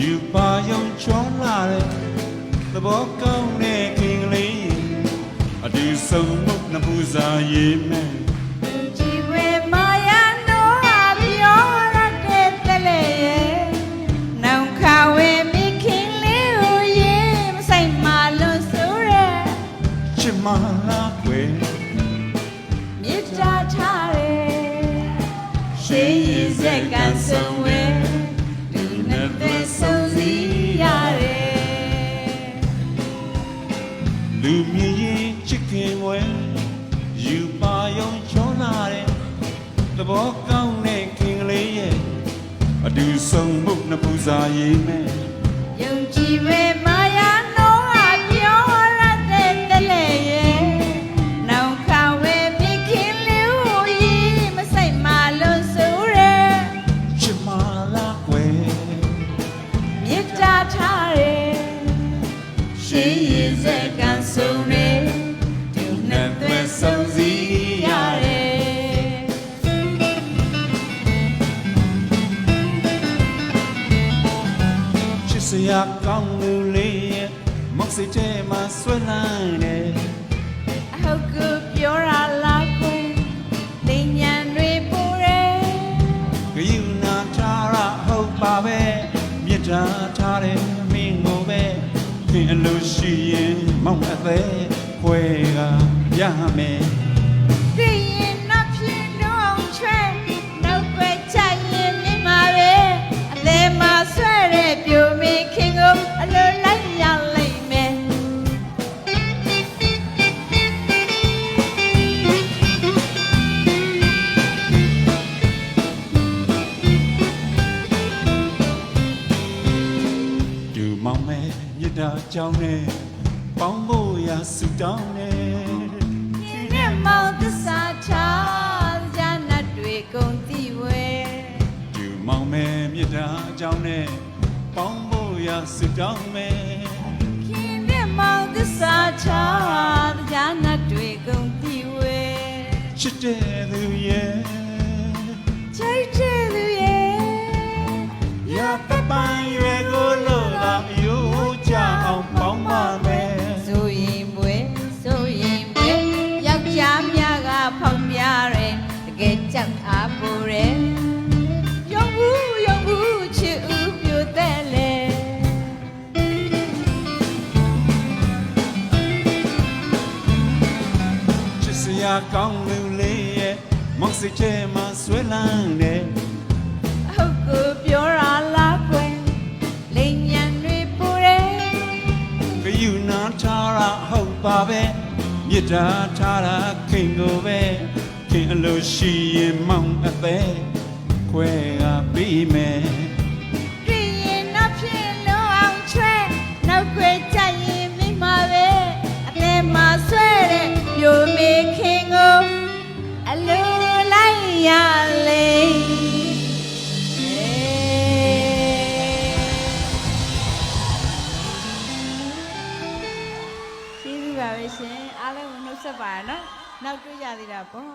ယူပါယုံချောလာတဲ့သဘောကောင်းတဲ့ခင်ကလေးအတူဆုံးမှုနှစ်ပူစာရေးမယ်ကြည်ဝဲမာယာနိုးဟာပြောရတဲ့တလေရဲ့နောင်ခါဝဲမိခင်လေးကိုရေးမဆိုင်မလွန်ဆိုးတဲ့ချစ်မလားကွယ်မြေတာထားတယ်ရှေးရည်စက်ကန်ဆုံးဝဲ ဝဲယူပါယုံချောလာတဲ့သဘောကောင်းတဲ့ခင်ကလေးရဲ့အတူဆုံးမှုနှစ်ပူစာရေးမယ်ယုံကြည်ပဲမာယာနိုးဟာပြောရတဲ့တလေရဲ့နောင်ခါဝဲမိခင်လေးကိုရေးမဆိုင်မလွန်ဆိုးတဲ့ချစ်မလားကွယ်မြေတာထား ရာကောင်းလူလေးရဲ့မောက်စိတ်ထဲမှာဆွဲလန်းတယ်အဟုတ်ကူပြောရလားကွယ်တင်ညံတွေပူတယ်ဂယုဏထားရဟုတ်ပါပဲမြစ်တာထားတယ်မင်းကိုပဲခင်အလိုရှိရင်မောင်အသေးခွဲကရမယ်သိရင် တာကြောင်းနဲ့ပေါင်းဖို့ရဆူတောင်းနဲ့ဒီနဲ့မောင်သစ္စာချာဇာနတ်တွေကုန်သိဝဲဒူမောင်မဲမြစ်တာကြောင်းနဲ့ပေါင်းဖို့ရဆူတောင်းမယ်ခင်နဲ့မောင်သစ္စာချာဇာနတ်တွေကုန်သိဝဲချစ်တဲ့ ရာကောင်းလူလေးရဲ့မောက်စိတ်ထဲမှာဆွဲလန်းတယ်အဟုတ်ကိုပြောရလားကွယ်လိန်ညံတွေပူတယ်ဂယုဏထားရဟုတ်ပါပဲမြစ်တာထားတာခင်ကိုပဲခင်အလိုရှိရင်မောင်အသေးခွဲကပြီးမယ် ရလေကျေးဇူးပါပဲရှင်အားလုံးကိုနှုတ်ဆက်ပါရနော်နောက်တွေ့ကြသေးတာပေါ့